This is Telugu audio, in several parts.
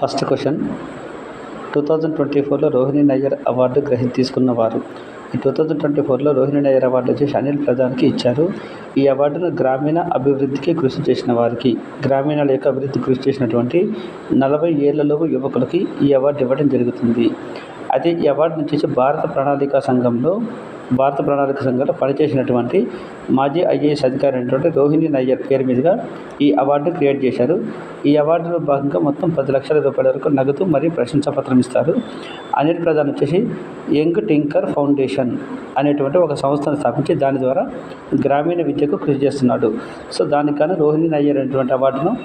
First question. Two thousand twenty ఫోర్లో రోహిణి నయ్యర్ అవార్డు గ్రహి తీసుకున్నవారు ఈ టూ థౌజండ్ ట్వంటీ ఫోర్లో రోహిణి నయ్యర్ అవార్డు వచ్చి అనిల్ ప్రధాన్కి ఇచ్చారు. ఈ అవార్డును గ్రామీణ అభివృద్ధికి కృషి చేసిన వారికి గ్రామీణాల యొక్క అభివృద్ధి కృషి చేసినటువంటి నలభై ఏళ్ళలోపు యువకులకి ఈ అవార్డు ఇవ్వడం జరుగుతుంది. అయితే ఈ అవార్డు నుంచి భారత ప్రణాళికా సంఘంలో భారత ప్రణాళిక సంఘంలో పనిచేసినటువంటి మాజీ ఐఏఎస్ అధికారి అయినటువంటి రోహిణి నయ్యర్ పేరు మీదుగా ఈ అవార్డును క్రియేట్ చేశారు. ఈ అవార్డులో భాగంగా మొత్తం పది లక్షల రూపాయల వరకు నగదు మరియు ప్రశంసా పత్రం ఇస్తారు. అనిల్ ప్రధాన్ వచ్చేసి యంగ్ టింకర్ ఫౌండేషన్ అనేటువంటి ఒక సంస్థను స్థాపించి దాని ద్వారా గ్రామీణ విద్యకు కృషి చేస్తున్నాడు. సో దానికన్నా రోహిణి నయ్యర్ అనేటువంటి అవార్డును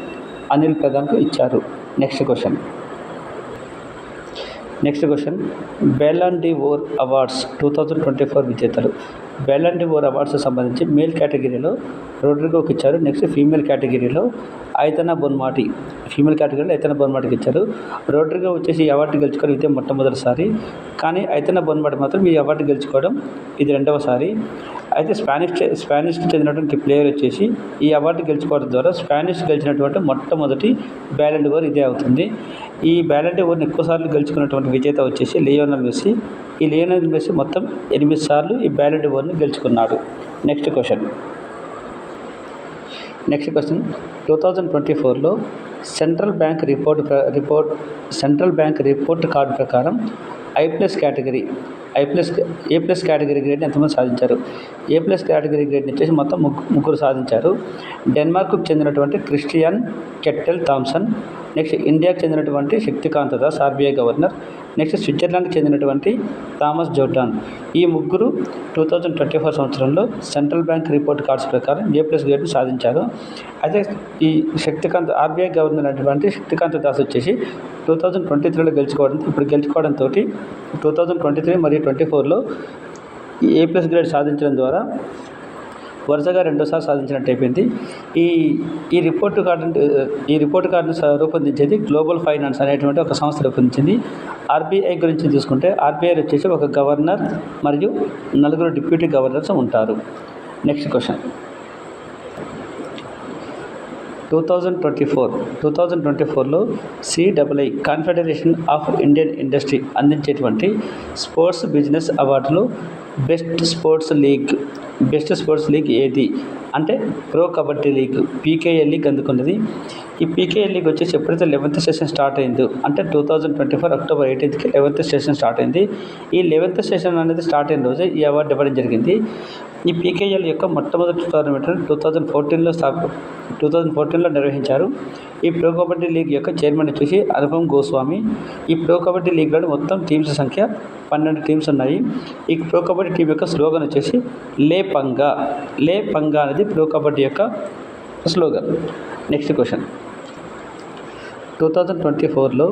అనిల్ ప్రధాన్కు ఇచ్చారు. Next question. Next question Ballon d'Or awards two thousand twenty four విజేతలు బెలాన్ డి ఓర్ అవార్డ్స్ సంబంధించి మేల్ కేటగిరీలో రోడ్రిగోకి ఇచ్చారు. నెక్స్ట్ ఫీమేల్ కేటగిరీలో ఐతనా బొన్మాటి ఫీమేల్ కేటగిరీలో ఐతనా బొన్మాటికి ఇచ్చారు. రోడ్రిగో వచ్చేసి ఈ అవార్డు గెలుచుకోవడం ఇదే మొట్టమొదటిసారి. కానీ ఐతనా బొన్మాటి మాత్రం ఈ అవార్డు గెలుచుకోవడం ఇది రెండవసారి. అయితే స్పానిష్ స్పానిష్కి చెందినటువంటి ప్లేయర్ వచ్చేసి ఈ అవార్డు గెలుచుకోవడం ద్వారా స్పానిష్ గెలిచినటువంటి మొట్టమొదటి బ్యాలెంట్ ఓవర్ ఇదే అవుతుంది. ఈ బ్యాలెంట్ ఓవర్ని ఎక్కువసార్లు గెలుచుకున్నటువంటి విజేత వచ్చేసి లియోనల్ మెస్సీ. ఈ లియోనల్ మెస్సీ మొత్తం ఎనిమిది సార్లు ఈ బ్యాలెంట్ ఓవర్ని గెలుచుకున్నాడు. Next question. Next question. Two thousand twenty ఫోర్లో సెంట్రల్ బ్యాంక్ రిపోర్ట్ ప్ర- report central bank report card ప్రకారం A plus category A plus A plus category గ్రేడ్ని ఎంతమంది సాధించారు? ఏ ప్లస్ కేటగిరీ గ్రేడ్ని వచ్చేసి మొత్తం ముగ్గు ముగ్గురు సాధించారు. డెన్మార్క్కు చెందినటువంటి క్రిస్టియన్ కెట్టెల్ థామ్సన్ నెక్స్ట్ ఇండియాకు చెందినటువంటి Shaktikanta Das RBI governor next స్విట్జర్లాండ్కి చెందినటువంటి థామస్ జోర్డాన్. ఈ ముగ్గురు టూ థౌజండ్ ట్వంటీ ఫోర్ సంవత్సరంలో సెంట్రల్ బ్యాంక్ రిపోర్ట్ కార్డ్స్ ప్రకారం ఏ ప్లస్ గ్రేడ్ని సాధించారు. అయితే ఈ శక్తికాంత్ ఆర్బీఐ గవర్నర్ పొందినటువంటి శక్తికాంత దాస్ వచ్చేసి టూ థౌజండ్ ట్వంటీ త్రీలో గెలుచుకోవడం ఇప్పుడు గెలుచుకోవడంతో టూ థౌజండ్ ట్వంటీ త్రీ మరియు ట్వంటీ ఫోర్లో ఏ ప్లస్ గ్రేడ్ సాధించడం ద్వారా వరుసగా రెండోసారి సాధించినట్టు అయిపోయింది. ఈ ఈ రిపోర్ట్ కార్డు ఈ రిపోర్ట్ కార్డును స- రూపొందించేది గ్లోబల్ ఫైనాన్స్ అనేటువంటి ఒక సంస్థ రూపొందించింది. ఆర్బీఐ గురించి చూసుకుంటే ఆర్బీఐ వచ్చేసి ఒక గవర్నర్ మరియు నలుగురు డిప్యూటీ గవర్నర్స్ ఉంటారు. Next question. Two thousand twenty four two thousand twenty ఫోర్లో CWI Confederation of Indian Industry అందించేటువంటి sports business అవార్డులో best sports league best sports league ఏది? అంటే pro kabaddi league PKL league అందుకున్నది. ఈ పీకేఎల్ లీగ్ వచ్చేసి ఎప్పుడైతే లెవెన్త్ సెషన్ స్టార్ట్ అయిందో అంటే two thousand twenty four October ఎయిటీన్త్కి eleventh session start అయింది. ఈ లెవెన్త్ సెషన్ అనేది స్టార్ట్ అయిన రోజే ఈ అవార్డు ఇవ్వడం జరిగింది. ఈ పీకేఎల్ యొక్క మొట్టమొదటి టోర్నమెంట్ను టూ థౌజండ్ ఫోర్టీన్లో స్థాప టూ థౌజండ్ ఫోర్టీన్లో నిర్వహించారు. ఈ ప్రో కబడ్డీ లీగ్ యొక్క చైర్మన్ వచ్చేసి అనుపమ్ గోస్వామి ఈ ప్రో కబడ్డీ లీగ్లోని మొత్తం టీమ్స్ సంఖ్య పన్నెండు టీమ్స్ ఉన్నాయి. ఈ ప్రో కబడ్డీ టీం యొక్క స్లోగన్ వచ్చేసి లే పంగా. లే పంగా అనేది ప్రో కబడ్డీ యొక్క slogan. Next question. Two thousand twenty ఫోర్లో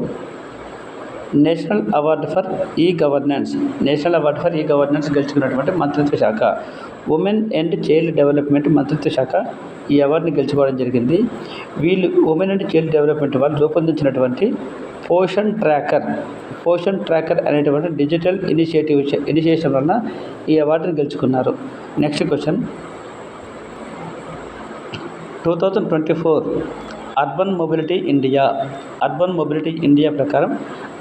national award for e-governance national award for e-governance గెలుచుకున్నటువంటి మంత్రిత్వ శాఖ. ఉమెన్ అండ్ చైల్డ్ డెవలప్మెంట్ మంత్రిత్వ శాఖ ఈ అవార్డుని గెలుచుకోవడం జరిగింది. వీళ్ళు ఉమెన్ అండ్ చైల్డ్ డెవలప్మెంట్ వాళ్ళు రూపొందించినటువంటి పోషన్ ట్రాకర్. పోషన్ ట్రాకర్ అనేటువంటి డిజిటల్ ఇనిషియేటివ్ ఇనిషియేషన్ వలన ఈ అవార్డుని గెలుచుకున్నారు. Next question. Two thousand twenty four urban mobility India. Urban mobility India ప్రకారం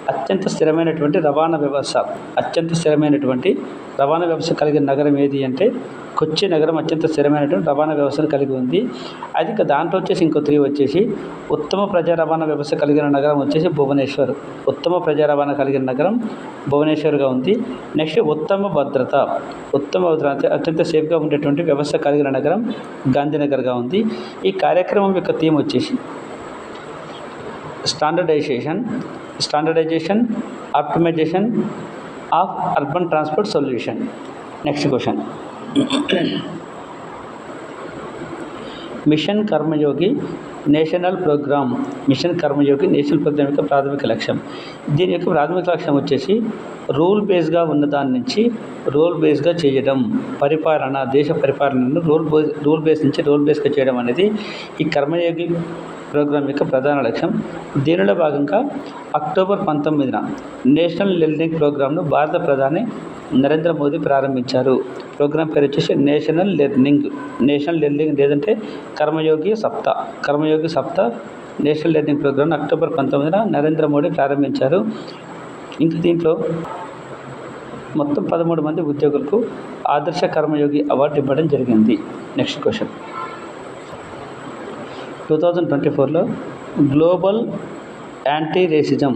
అత్యంత స్థిరమైనటువంటి రవాణా వ్యవస్థ. అత్యంత స్థిరమైనటువంటి రవాణా వ్యవస్థ కలిగిన నగరం ఏది అంటే కొచ్చి నగరం అత్యంత స్థిరమైనటువంటి రవాణా వ్యవస్థను కలిగి ఉంది. అది ఇంకా దాంట్లో వచ్చేసి ఇంకో త్రీ వచ్చేసి ఉత్తమ ప్రజా రవాణా వ్యవస్థ కలిగిన నగరం వచ్చేసి భువనేశ్వర్. ఉత్తమ ప్రజా రవాణా కలిగిన నగరం భువనేశ్వర్గా ఉంది. నెక్స్ట్ ఉత్తమ భద్రత. ఉత్తమ భద్రత అత్యంత సేఫ్గా ఉండేటువంటి వ్యవస్థ కలిగిన నగరం గాంధీనగర్గా ఉంది. ఈ కార్యక్రమం యొక్క థీమ్ వచ్చేసి standardisation. Standardisation optimisation of urban transport solution next question mission Karmayogi national programme mission Karmayogi national programme యొక్క ప్రాథమిక లక్ష్యం. దీని యొక్క ప్రాథమిక లక్ష్యం వచ్చేసి రూల్ బేస్గా ఉన్న దాని నుంచి రూల్ బేస్గా చేయడం. పరిపాలన దేశ పరిపాలనను రూల్ బేస్ రూల్ బేస్ నుంచి రూల్ బేస్గా చేయడం అనేది ఈ కర్మయోగి ప్రోగ్రాం యొక్క ప్రధాన లక్ష్యం. దీనిలో భాగంగా అక్టోబర్ పంతొమ్మిదిన నేషనల్ లెర్నింగ్ ప్రోగ్రామ్ను భారత ప్రధాని నరేంద్ర మోదీ ప్రారంభించారు. ప్రోగ్రాం పేరు వచ్చేసి నేషనల్ లెర్నింగ్ నేషనల్ లెర్నింగ్ లేదంటే కర్మయోగి సప్తా కర్మయోగి సప్తా నేషనల్ లెర్నింగ్ ప్రోగ్రాంను అక్టోబర్ పంతొమ్మిదిన నరేంద్ర మోడీ ప్రారంభించారు. ఇంకా దీంట్లో మొత్తం పదమూడు మంది ఉద్యోగులకు ఆదర్శ కర్మయోగి అవార్డు ఇవ్వడం జరిగింది. Next question. Two thousand twenty ఫోర్లో global anti racism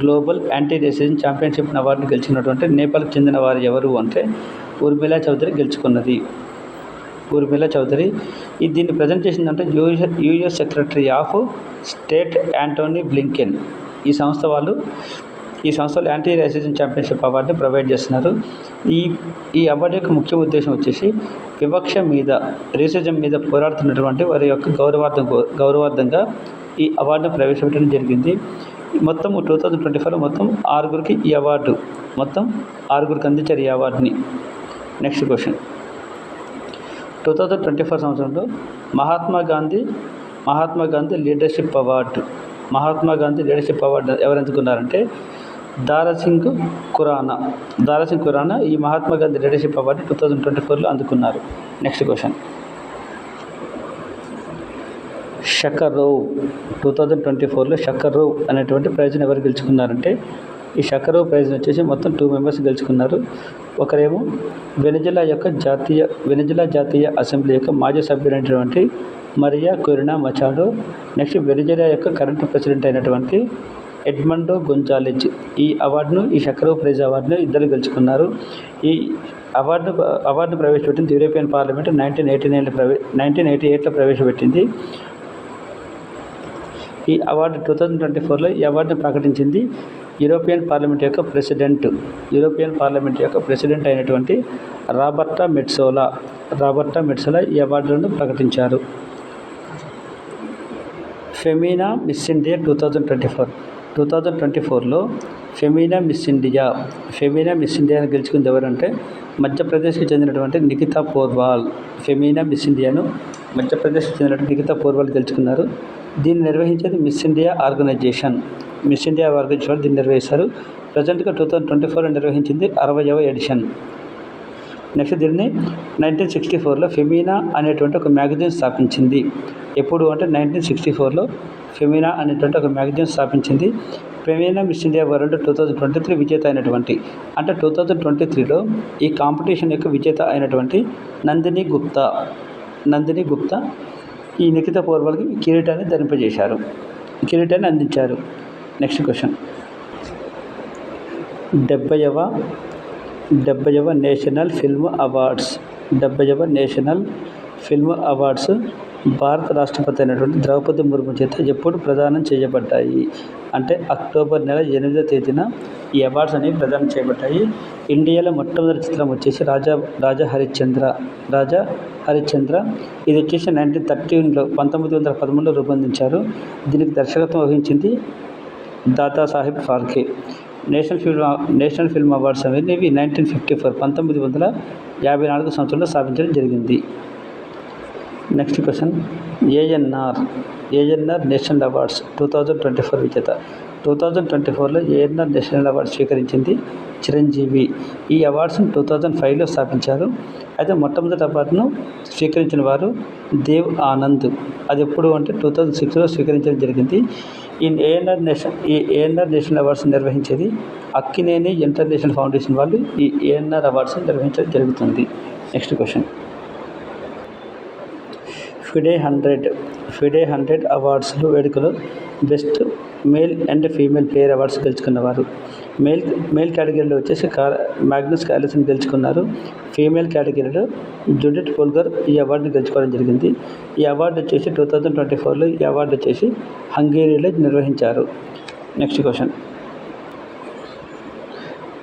global anti racism championship award గెలిచినటువంటి నేపాల్కి చెందిన వారు ఎవరు అంటే ఊర్మిళ చౌదరి గెలుచుకున్నది. ఊర్మిళ చౌదరి ఇది దీన్ని ప్రజెంట్ చేసిందంటే US US secretary of state Antony Blinken. ఈ సంస్థ వాళ్ళు ఈ సంస్థలు యాంటీ రేసిజం ఛాంపియన్షిప్ అవార్డుని ప్రొవైడ్ చేస్తున్నారు. ఈ ఈ అవార్డు యొక్క ముఖ్య ఉద్దేశం వచ్చేసి వివక్ష మీద రేసిజం మీద పోరాడుతున్నటువంటి వారి యొక్క గౌరవార్థం గౌరవార్థంగా ఈ అవార్డును ప్రవేశపెట్టడం జరిగింది. మొత్తం టూ థౌజండ్ ట్వంటీ ఫైవ్లో మొత్తం ఆరుగురికి ఈ అవార్డు మొత్తం ఆరుగురికి అందించారు ఈ అవార్డుని. Next question. Two thousand twenty four సంవత్సరంలో Mahatma Gandhi Mahatma Gandhi leadership award Mahatma Gandhi leadership award ఎవరు ఎందుకున్నారంటే దారాసింగ్ ఖురానా. దారాసింగ్ ఖురానా ఈ Mahatma Gandhi leadership award two thousand twenty ఫోర్లో అందుకున్నారు. Next question Sakharov two thousand twenty ఫోర్లో షకరోవ్ అనేటువంటి ప్రైజ్ని ఎవరు గెలుచుకున్నారంటే ఈ షకరోవ్ ప్రైజ్ వచ్చేసి మొత్తం టూ మెంబర్స్ గెలుచుకున్నారు. ఒకరేమో వెనిజులా యొక్క జాతీయ వెనిజులా జాతీయ అసెంబ్లీ యొక్క మాజీ సభ్యులైనటువంటి Maria Corina Machado next Venezuela యొక్క కరెంట్ ప్రెసిడెంట్ అయినటువంటి ఎడ్మండో గొంజాలెజ్ ఈ అవార్డును ఈ షకరోవ్ ప్రైజ్ అవార్డును ఇద్దరు గెలుచుకున్నారు. ఈ అవార్డు అవార్డును ప్రవేశపెట్టింది యూరోపియన్ పార్లమెంట్ నైన్టీన్ ఎయిటీ నైన్లో ప్రవే నైన్టీన్ ఎయిటీ ఎయిట్లో ప్రవేశపెట్టింది. ఈ అవార్డు టూ థౌజండ్ ట్వంటీ ఫోర్లో ఈ అవార్డును ప్రకటించింది యూరోపియన్ పార్లమెంట్ యొక్క ప్రెసిడెంట్ యూరోపియన్ పార్లమెంట్ యొక్క ప్రెసిడెంట్ అయినటువంటి రాబర్టా మెట్సోలా రాబర్టా మెట్సోలా ఈ అవార్డులను ప్రకటించారు. Femina Miss India two thousand twenty four. Two thousand twenty ఫోర్లో Femina Miss India Femina Miss ఇండియాను గెలుచుకుంది ఎవరంటే మధ్యప్రదేశ్కి చెందినటువంటి నిఖితా పోర్వాల్. ఫెమీనా మిస్ ఇండియాను మధ్యప్రదేశ్కి చెందినటువంటి నిఖితా పోర్వాల్ గెలుచుకున్నారు. దీన్ని నిర్వహించేది Miss India organisation. Miss India organisation దీన్ని నిర్వహిస్తారు. ప్రజెంట్గా టూ థౌజండ్ ట్వంటీ ఫోర్లో నిర్వహించింది అరవయవ ఎడిషన్. నెక్స్ట్ దీన్ని నైన్టీన్ సిక్స్టీ ఫోర్లో ఫెమీనా అనేటువంటి ఒక మ్యాగజైన్ స్థాపించింది. ఎప్పుడు అంటే నైన్టీన్ సిక్స్టీ ఫోర్లో ఫెమీనా అనేటువంటి ఒక మ్యాగజైన్ స్థాపించింది. Femina Miss India world two thousand twenty three విజేత అయినటువంటి అంటే టూ థౌజండ్ ట్వంటీ త్రీలో ఈ కాంపిటీషన్ యొక్క విజేత అయినటువంటి నందిని గుప్తా నందిని గుప్తా ఈ నిఖిత పోర్వల్కి కిరీటాన్ని ధరింపజేశారు. కిరీటాన్ని అందించారు. నెక్స్ట్ క్వశ్చన్ డెబ్బైవ డెబ్బైవ నేషనల్ ఫిల్మ్ అవార్డ్స్. డెబ్బైవ నేషనల్ ఫిల్మ్ అవార్డ్స్ భారత రాష్ట్రపతి అయినటువంటి ద్రౌపది ముర్ము చేత ఎప్పుడు ప్రదానం చేయబడ్డాయి? అంటే అక్టోబర్ నెల ఎనిమిదో తేదీన ఈ అవార్డ్స్ అనేవి ప్రదానం చేయబడ్డాయి. ఇండియాలో మొట్టమొదటి చిత్రం వచ్చేసి రాజా రాజా హరిశ్చంద్ర రాజా హరిశ్చంద్ర. ఇది వచ్చేసి నైన్టీన్ థర్టీన్లో పంతొమ్మిది వందల పదమూడులో రూపొందించారు. దీనికి దర్శకత్వం వహించింది Dadasaheb Phalke national film national film awards అనేవి నైన్టీన్ ఫిఫ్టీ ఫోర్ పంతొమ్మిది వందల యాభై నాలుగు సంవత్సరంలో స్థాపించడం జరిగింది. Next question ANR ANR national awards two thousand twenty four విజేత. టూ థౌజండ్ ట్వంటీ ఫోర్లో ఏఎన్ఆర్ నేషనల్ అవార్డు స్వీకరించింది చిరంజీవి. ఈ అవార్డ్స్ను టూ థౌజండ్ ఫైవ్లో స్థాపించారు. అయితే మొట్టమొదటి అవార్డును స్వీకరించిన వారు దేవ్ ఆనంద్. అది ఎప్పుడు అంటే టూ థౌజండ్ సిక్స్లో స్వీకరించడం జరిగింది. ఈ ఏఎన్ఆర్ నేషన్ ఈ ఏఎన్ఆర్ నేషనల్ అవార్డ్స్ నిర్వహించేది అక్కినేని ఇంటర్నేషనల్ ఫౌండేషన్ వాళ్ళు. ఈ ఏఎన్ఆర్ అవార్డ్స్ నిర్వహించడం జరుగుతుంది. Next question. FIDE hundred FIDE hundred అవార్డ్స్లో వేడుకలో best male and female player awards గెలుచుకున్నవారు. Male male కేటగిరీలో వచ్చేసి కార్ మ్యాగ్నస్ క్యాలిసన్ గెలుచుకున్నారు. ఫీమేల్ కేటగిరీలో జుడిట్ పోల్గర్ ఈ అవార్డుని గెలుచుకోవడం జరిగింది. ఈ అవార్డు వచ్చేసి టూ థౌజండ్ ట్వంటీ ఫోర్లో ఈ అవార్డు వచ్చేసి హంగేరీలో నిర్వహించారు. Next question.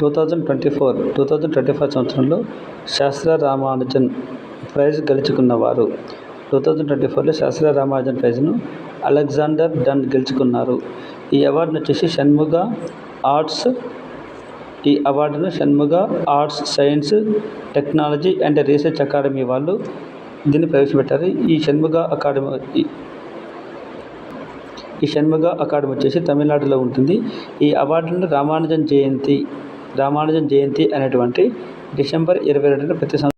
Two thousand twenty four two thousand twenty four సంవత్సరంలో శాస్త్ర రామానుజన్ ప్రైజ్ గెలుచుకున్నవారు. టూ థౌజండ్ ట్వంటీ ఫోర్లో శాస్త్ర రామానుజన్ ప్రైజ్ను అలెగ్జాండర్ డన్ గెలుచుకున్నారు. ఈ అవార్డును వచ్చేసి షణ్ముగ ఆర్ట్స్ ఈ అవార్డును Shanmugha arts science technology and research academy వాళ్ళు దీన్ని ప్రవేశపెట్టారు. ఈ షణ్ముగ అకాడమీ ఈ- షణ్ముగ అకాడమీ వచ్చేసి తమిళనాడులో ఉంటుంది. ఈ అవార్డును రామానుజన్ జయంతి రామానుజన్ జయంతి అనేటువంటి డిసెంబర్ ఇరవై రెండున ప్రతి